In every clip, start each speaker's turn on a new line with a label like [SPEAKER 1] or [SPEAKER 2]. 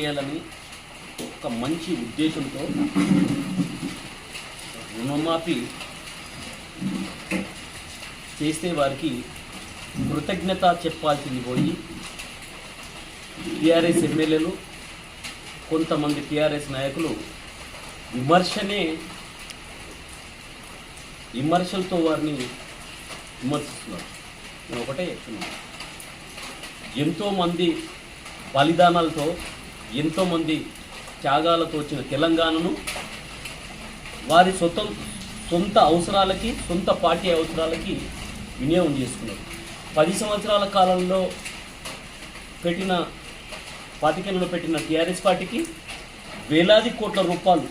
[SPEAKER 1] చేయాలని ఒక మంచి ఉద్దేశంతో రుణమాఫీ చేస్తే వారికి కృతజ్ఞత చెప్పాల్సింది పోయి టీఆర్ఎస్ ఎమ్మెల్యేలు కొంతమంది టీఆర్ఎస్ నాయకులు విమర్శనే విమర్శలతో వారిని విమర్శిస్తున్నారు. నేను ఒకటే చెప్తున్నాను. ఎంతోమంది బలిదానాలతో ఎంతోమంది త్యాగాలతో వచ్చిన తెలంగాణను వారి సొంతం సొంత అవసరాలకి సొంత పార్టీ అవసరాలకి వినియోగం చేసుకున్నారు. పది సంవత్సరాల కాలంలో పెట్టిన పాతికేళ్ళలో పెట్టిన టీఆర్ఎస్ పార్టీకి వేలాది కోట్ల రూపాయలు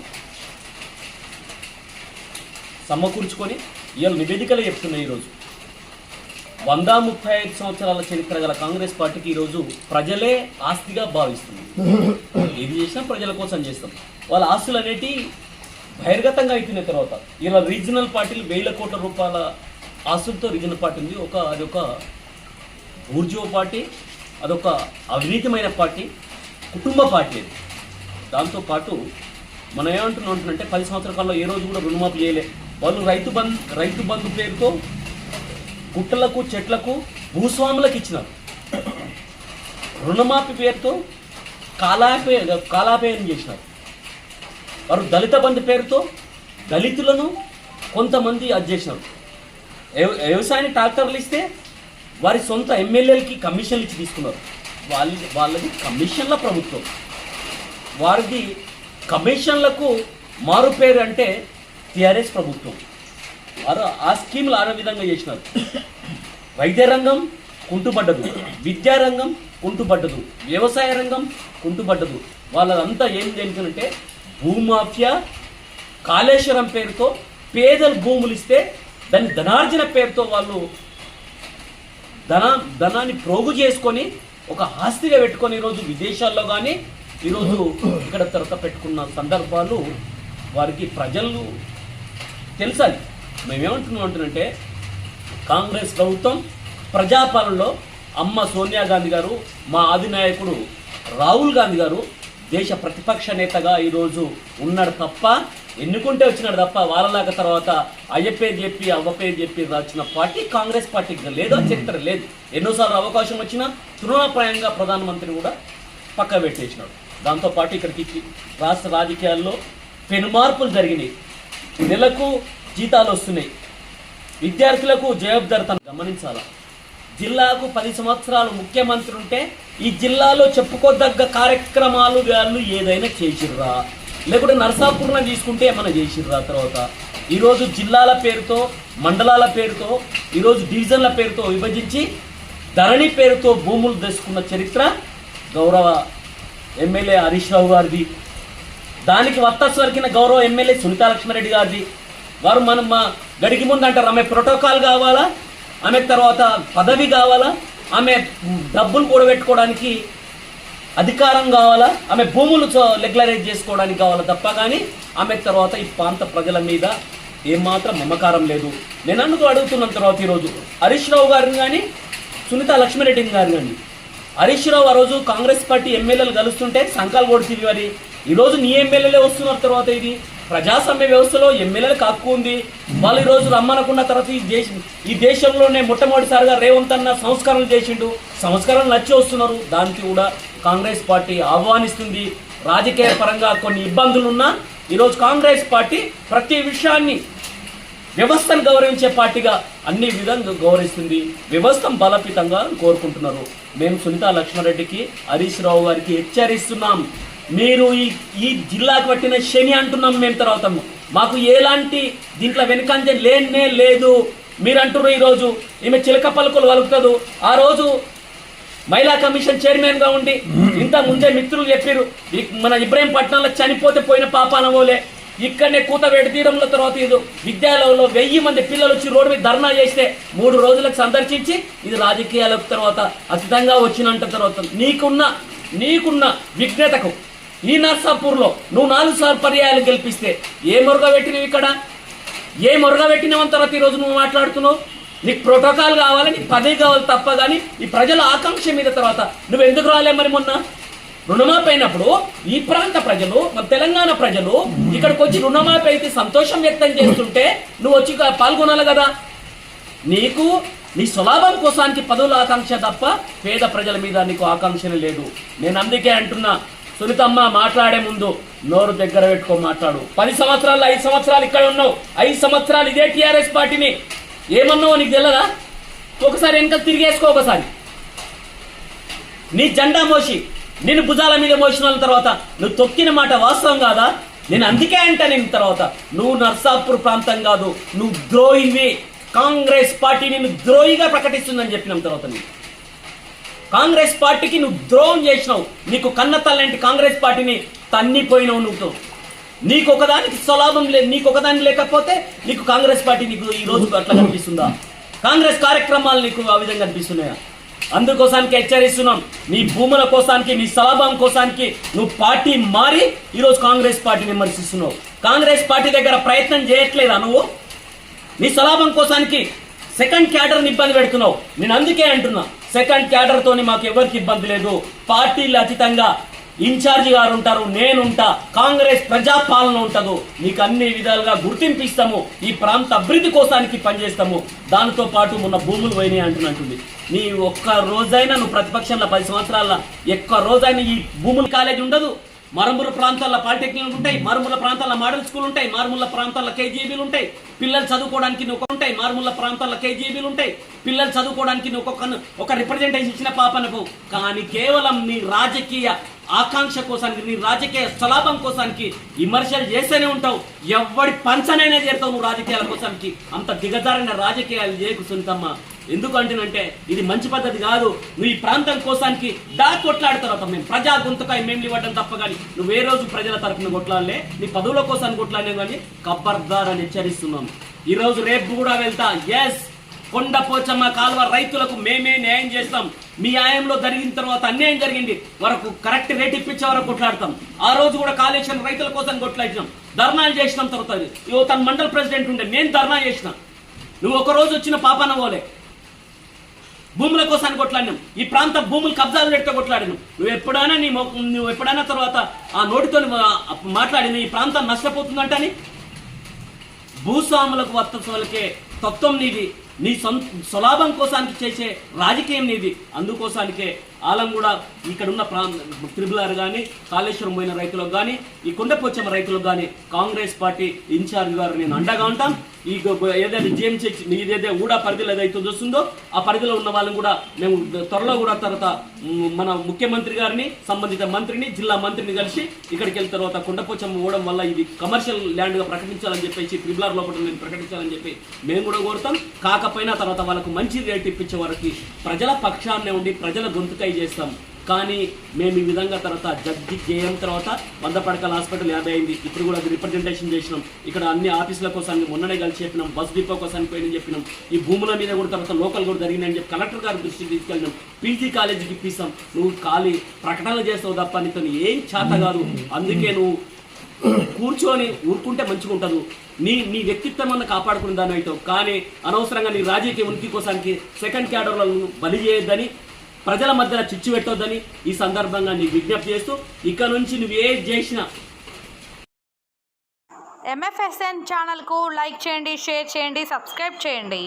[SPEAKER 1] సమకూర్చుకొని ఇవాళ నివేదికలే చెప్తున్నాయి ఈరోజు. వంద ముప్పై ఐదు సంవత్సరాల చరిత్ర గల కాంగ్రెస్ పార్టీకి ఈరోజు ప్రజలే ఆస్తిగా భావిస్తుంది ఏది చేసినా ప్రజల కోసం చేస్తాం. వాళ్ళ ఆస్తులు అనేటి బహిర్గతంగా అయిపోయిన తర్వాత ఇలా రీజనల్ పార్టీలు వేల కోట్ల రూపాయల ఆస్తులతో రీజనల్ పార్టీ ఉంది. ఒక అది ఒక పార్టీ అదొక అవినీతిమైన పార్టీ కుటుంబ పార్టీ అది. దాంతోపాటు మనం ఏమంటున్నాం అంటే పది సంవత్సరాల కాలంలో ఏ రోజు కూడా రుణమాఫీ చేయలే. వాళ్ళు రైతు బంధు రైతు బంధు పేరుతో గుట్టలకు చెట్లకు భూస్వాములకు ఇచ్చినారు రుణమాఫీ పేరుతో కాలాపే కాలాపేయం చేసినారు. వారు దళిత బంధు పేరుతో దళితులను కొంతమంది అది చేసినారు. వ్యవసాయానికి ట్రాక్టర్లు ఇస్తే వారి సొంత ఎమ్మెల్యేలకి కమిషన్లు ఇచ్చి తీసుకున్నారు. వాళ్ళ వాళ్ళది కమిషన్ల ప్రభుత్వం. వారిది కమిషన్లకు మారు పేరు అంటే టిఆర్ఎస్ ప్రభుత్వం. ఆ స్కీములు ఆ విధంగా చేసినారు. వైద్య రంగం కుంటుపడ్డదు. విద్యారంగం కుంటుపడ్డదు. వ్యవసాయ రంగం కుంటుపడ్డదు. వాళ్ళదంతా ఏం జరిగిందంటే భూమాఫియా కాళేశ్వరం పేరుతో పేదలు భూములు ఇస్తే దాన్ని ధనార్జన పేరుతో వాళ్ళు ధన ధనాన్ని ప్రోగు చేసుకొని ఒక ఆస్తిగా పెట్టుకొని ఈరోజు విదేశాల్లో కానీ ఈరోజు ఇక్కడ తరత పెట్టుకున్న సందర్భాలు వారికి ప్రజలు తెలుసాలి. మేమేమంటున్నాం అంటున్నంటే కాంగ్రెస్ ప్రభుత్వం ప్రజాపాలనలో అమ్మ సోనియా గాంధీ గారు మా అధినాయకుడు రాహుల్ గాంధీ గారు దేశ ప్రతిపక్ష నేతగా ఈరోజు ఉన్నాడు తప్ప ఎన్నుకుంటే వచ్చినాడు తప్ప వాళ్ళలాగా తర్వాత అయ్య చెప్పి అవ్వపే చెప్పి వచ్చిన పార్టీ కాంగ్రెస్ పార్టీకి లేదో చరిత్ర లేదు. ఎన్నోసార్లు అవకాశం వచ్చినా తృణప్రాయంగా ప్రధానమంత్రి కూడా పక్క పెట్టేసినాడు. దాంతోపాటు ఇక్కడికి రాష్ట్ర రాజకీయాల్లో పెనుమార్పులు జరిగినాయి. నెలకు జీతాలు వస్తున్నాయి. విద్యార్థులకు జవాబుదారితనం గమనించాలా? జిల్లాకు పది సంవత్సరాలు ముఖ్యమంత్రి ఉంటే ఈ జిల్లాలో చెప్పుకోదగ్గ కార్యక్రమాలు వాళ్ళు ఏదైనా చేసిర్రా? లేకుంటే నరసాపురం తీసుకుంటే ఏమైనా చేసిర్రా తర్వాత? ఈరోజు జిల్లాల పేరుతో మండలాల పేరుతో ఈరోజు డివిజన్ల పేరుతో విభజించి ధరణి పేరుతో భూములు తెచ్చుకున్న చరిత్ర గౌరవ ఎమ్మెల్యే హరీష్ రావు గారిది. దానికి వత్తస్వరికిన గౌరవ ఎమ్మెల్యే సునీతా లక్ష్మారెడ్డి గారిది. వారు మనం మా గడికి ముందు అంటారు ఆమె ప్రోటోకాల్ కావాలా? ఆమె తర్వాత పదవి కావాలా? ఆమె డబ్బులు కూడబెట్టుకోవడానికి అధికారం కావాలా? ఆమె భూములు లెగ్లరైజ్ చేసుకోవడానికి కావాలా తప్ప కానీ ఆమె తర్వాత ఈ ప్రాంత ప్రజల మీద ఏమాత్రం మమకారం లేదు. నేను అందుకు అడుగుతున్నాను తర్వాత ఈరోజు. హరీష్ రావు గారిని కానీ సునీత లక్ష్మిరెడ్డి గారిని కానీ. హరీష్ రావు ఆ రోజు కాంగ్రెస్ పార్టీ ఎమ్మెల్యేలు కలుస్తుంటే సంకాలు కొడుతుంది మరి ఈరోజు నీ ఎమ్మెల్యేలే వస్తున్నారు తర్వాత ఇది. ప్రజాస్వామ్య వ్యవస్థలో ఎమ్మెల్యేలకు హక్కు ఉంది వాళ్ళు ఈరోజు రమ్మనుకున్న తర్వాత ఈ దేశం ఈ దేశంలోనే మొట్టమొదటిసారిగా రేవంత్ అన్న సంస్కరణలు చేసిండు. సంస్కరణలు నచ్చి వస్తున్నారు. దానికి కూడా కాంగ్రెస్ పార్టీ ఆహ్వానిస్తుంది. రాజకీయ పరంగా కొన్ని ఇబ్బందులున్నా ఈరోజు కాంగ్రెస్ పార్టీ ప్రతి విషయాన్ని వ్యవస్థను గౌరవించే పార్టీగా అన్ని విధంగా గౌరవిస్తుంది. వ్యవస్థను బలపితంగా కోరుకుంటున్నారు. మేము సునీతా లక్ష్మారెడ్డికి హరీష్ రావు గారికి హెచ్చరిస్తున్నాం. మీరు ఈ ఈ జిల్లాకు పట్టిన శని అంటున్నాం మేము తర్వాత. మాకు ఎలాంటి దీంట్లో వెనుకంజ లేనే లేదు. మీరు అంటున్నారు ఈరోజు. ఈమె చిలక పలుకులు వలుకుతుంది. ఆ రోజు మహిళా కమిషన్ చైర్మన్గా ఉండి ఇంత ముందే మిత్రులు చెప్పారు మన ఇబ్రాహీంపట్నంలో చనిపోతే పోయిన పాపానవోలే ఇక్కడనే కూతవేడి తీరంలో తర్వాత ఇది విద్యాలయంలో వెయ్యి మంది పిల్లలు వచ్చి రోడ్డు మీద ధర్నా చేస్తే మూడు రోజులకు సందర్శించి ఇది రాజకీయాలకు తర్వాత అతీతంగా వచ్చినంట తర్వాత నీకున్న నీకున్న విఘ్నతకు ఈ నర్సాపూర్లో నువ్వు నాలుగు సార్లు పర్యాయాలు గెలిపిస్తే ఏ మురుగ పెట్టినవి ఇక్కడ? ఏ మురుగ పెట్టినవని తర్వాత ఈరోజు నువ్వు మాట్లాడుతున్నావు? నీకు ప్రోటోకాల్ కావాలి నీకు పదవి కావాలి తప్ప కానీ ఈ ప్రజల ఆకాంక్ష మీద తర్వాత నువ్వు ఎందుకు రాలే మరి మొన్న? రుణమాఫీ అయినప్పుడు ఈ ప్రాంత ప్రజలు మన తెలంగాణ ప్రజలు ఇక్కడికి వచ్చి రుణమాఫీ అయితే సంతోషం వ్యక్తం చేస్తుంటే నువ్వు వచ్చి పాల్గొనాలి కదా? నీకు నీ స్వలాభం కోసానికి పదవుల ఆకాంక్ష తప్ప పేద ప్రజల మీద నీకు ఆకాంక్షనే లేదు. నేను అందుకే అంటున్నా సునీతమ్మ మాట్లాడే ముందు నోరు దగ్గర పెట్టుకో మాట్లాడు. పది సంవత్సరాలు ఐదు సంవత్సరాలు ఇక్కడ ఉన్నావు. ఐదు సంవత్సరాలు ఇదే టీఆర్ఎస్ పార్టీని ఏమన్నావు నీకు తెలియదా ఒకసారి వెనక తిరిగేసుకో ఒకసారి. నీ జెండా మోసి నేను భుజాల మీద మోసిన తర్వాత నువ్వు తొక్కిన మాట వాస్తవం కాదా? నేను అందుకే అంటా నేను తర్వాత. నువ్వు నర్సాపూర్ ప్రాంతం కాదు నువ్వు ద్రోహివి కాంగ్రెస్ పార్టీ నిన్ను ద్రోహిగా ప్రకటిస్తుందని చెప్పిన తర్వాత నేను కాంగ్రెస్ పార్టీకి నువ్వు ద్రోహం చేసినావు. నీకు కన్న తల్లంటి కాంగ్రెస్ పార్టీని తన్నిపోయినావు నువ్వు. నీకు ఒకదానికి స్వలాభం లేదు నీకు ఒకదానికి లేకపోతే నీకు కాంగ్రెస్ పార్టీ నీకు ఈ రోజు అట్లా కనిపిస్తుందా? కాంగ్రెస్ కార్యక్రమాలు నీకు ఆ విధంగా కనిపిస్తున్నాయా? అందుకోసానికి హెచ్చరిస్తున్నాం. నీ భూముల కోసానికి నీ స్వలాభం కోసానికి నువ్వు పార్టీ మారి ఈరోజు కాంగ్రెస్ పార్టీని విమర్శిస్తున్నావు. కాంగ్రెస్ పార్టీ దగ్గర ప్రయత్నం చేయట్లేదా నువ్వు? నీ స్వలాభం కోసానికి సెకండ్ క్యాడర్ని ఇబ్బంది పెడుతున్నావు. నేను అందుకే అంటున్నా సెకండ్ క్యాడర్ తోని మాకు ఎవరికి ఇబ్బంది లేదు. పార్టీలు అతీతంగా ఇన్ఛార్జి గారు ఉంటారు నేనుంటా కాంగ్రెస్ ప్రజాపాలన ఉంటదు. నీకు అన్ని విధాలుగా గుర్తింపు ఇస్తాము. ఈ ప్రాంత అభివృద్ధి కోసానికి పనిచేస్తాము. దానితో పాటు మొన్న భూములు పోయినాయి అంటున్నట్టుంది నీ ఒక్క రోజైనా నువ్వు ప్రతిపక్షంలో పది సంవత్సరాల ఒక్క రోజైనా ఈ భూములు కాలేజీ ఉండదు. మరుమూల ప్రాంతాల్లో పాలిటెక్నిక్ ఉంటాయి మారుమూల ప్రాంతాల్లో మోడల్ స్కూల్ ఉంటాయి మారుమూల ప్రాంతాల్లో కేజీబీలు ఉంటాయి. పిల్లలు చదువుకోవడానికి నువ్వు ఉంటాయి మారుమూల ప్రాంతాల్లో కేజీబీలు ఉంటాయి. పిల్లలు చదువుకోవడానికి ఒక్కొక్క ఒక రిప్రజెంటేషన్ ఇచ్చిన పాపనకు. కానీ కేవలం నీ రాజకీయ ఆకాంక్ష కోసానికి నీ రాజకీయ స్వలాభం కోసానికి విమర్శలు చేస్తూనే ఉంటావు. ఎవడి పంచనైనా చేరుతావు నువ్వు రాజకీయాల కోసానికి. అంత దిగజారిన రాజకీయాలు చేయకు సునీతమ్మ ఎందుకంటేనంటే ఇది మంచి పద్ధతి కాదు. నువ్వు ఈ ప్రాంతం కోసానికి దా కొట్లాడతారు మేము ప్రజా గొంతుకాయ మేము ఇవ్వడం తప్ప కానీ నువ్వు ఏ రోజు ప్రజల తరఫున కొట్లాడలే నీ పదవుల కోసం కొట్లాడే కానీ కబ్బర్దార్ అని హెచ్చరిస్తున్నాం. ఈ రోజు రేపు కూడా వెళ్తా. ఎస్ కొండ పోచమ్మ కాలువ రైతులకు మేమే న్యాయం చేస్తాం. మీ న్యాయంలో జరిగిన తర్వాత అన్యాయం జరిగింది. వరకు కరెక్ట్ రేట్ ఇప్పించే వరకు కొట్లాడతాం. ఆ రోజు కూడా కాళేశ్వరం రైతుల కోసం కొట్లాడినాం. ధర్నాలు చేసినాం తర్వాత తన మండల ప్రెసిడెంట్ ఉండే నేను ధర్నా చేసిన. నువ్వు ఒక రోజు వచ్చిన పాపన పోలే. భూముల కోసాన్ని కొట్లాడినాం. ఈ ప్రాంత భూములు కబ్జాలు పెడితే కొట్లాడినాం. నువ్వు ఎప్పుడైనా నీ నువ్వు ఎప్పుడైనా తర్వాత ఆ నోటితో మాట్లాడిన ఈ ప్రాంతం నష్టపోతుందంటని? భూస్వాములకు వర్తలకే తత్వం నీది. నీ సొంత స్వలాభం కోసానికి చేసే రాజకీయం నీది. అందుకోసానికే ఆలం కూడా ఇక్కడ ఉన్న ప్రా త్రిబుల్ ఆర్ కానీ కాళేశ్వరం పోయిన రైతులకు కానీ ఈ కొండపోచమ్మ రైతులకు కానీ కాంగ్రెస్ పార్టీ ఇన్ఛార్జ్ గారు నేను అండగా ఉంటాం. ఈ ఏదైతే జిఎంసీ ఏదైతే ఊడా పరిధిలో ఏదైతే వస్తుందో ఆ పరిధిలో ఉన్న వాళ్ళని కూడా మేము త్వరలో కూడా తర్వాత మన ముఖ్యమంత్రి గారిని సంబంధిత మంత్రిని జిల్లా మంత్రిని కలిసి ఇక్కడికి వెళ్ళిన తర్వాత కొండపోచమ్మ పోవడం వల్ల ఇది కమర్షియల్ ల్యాండ్గా ప్రకటించాలని చెప్పేసి త్రిబుల్ ఆర్ లోపల నేను ప్రకటించాలని చెప్పి మేము కూడా కోరుతాం. కాకపోయినా తర్వాత వాళ్ళకు మంచి రేట్ ఇప్పించే వారికి ప్రజల పక్షాన్నే ఉండి ప్రజల గొంతుకై చేస్తాం. కానీ మేము ఈ విధంగా తర్వాత జడ్జి చేయడం తర్వాత వంద పడకల హాస్పిటల్ యాభై అయింది. ఇప్పుడు కూడా అది రిప్రజెంటేషన్ చేసినాం. ఇక్కడ అన్ని ఆఫీసుల కోసం మొన్ననే కలిసి చెప్పినాం. బస్ డిపో కోసం పోయినని చెప్పినాం. ఈ భూముల మీద కూడా తర్వాత లోకల్ కూడా జరిగిందని చెప్పి కలెక్టర్ గారి దృష్టికి తీసుకెళ్ళినాం. పీజీ కాలేజీకి ఇప్పిస్తాం. నువ్వు ఖాళీ ప్రకటనలు చేస్తావు తప్ప నీతో ఏం చేత కాదు. అందుకే నువ్వు కూర్చొని ఊరుకుంటే మంచిగా ఉంటుంది. నీ నీ వ్యక్తిత్వం అన్న కాపాడుకునే దాని అవుతావు కానీ అనవసరంగా నీ రాజకీయ ఉనికి కోసానికి సెకండ్ క్యాడర్లను బలి చేయొద్దని ప్రజల మధ్యన చిచ్చు పెట్టొద్దని ఈ సందర్భంగా నీకు విజ్ఞప్తి చేస్తూ ఇక నుంచి నువ్వు ఏది చేసినా
[SPEAKER 2] ఎంఎఫ్ఎస్ఎన్ ఛానల్కు లైక్ చేయండి షేర్ చేయండి సబ్స్క్రైబ్ చేయండి.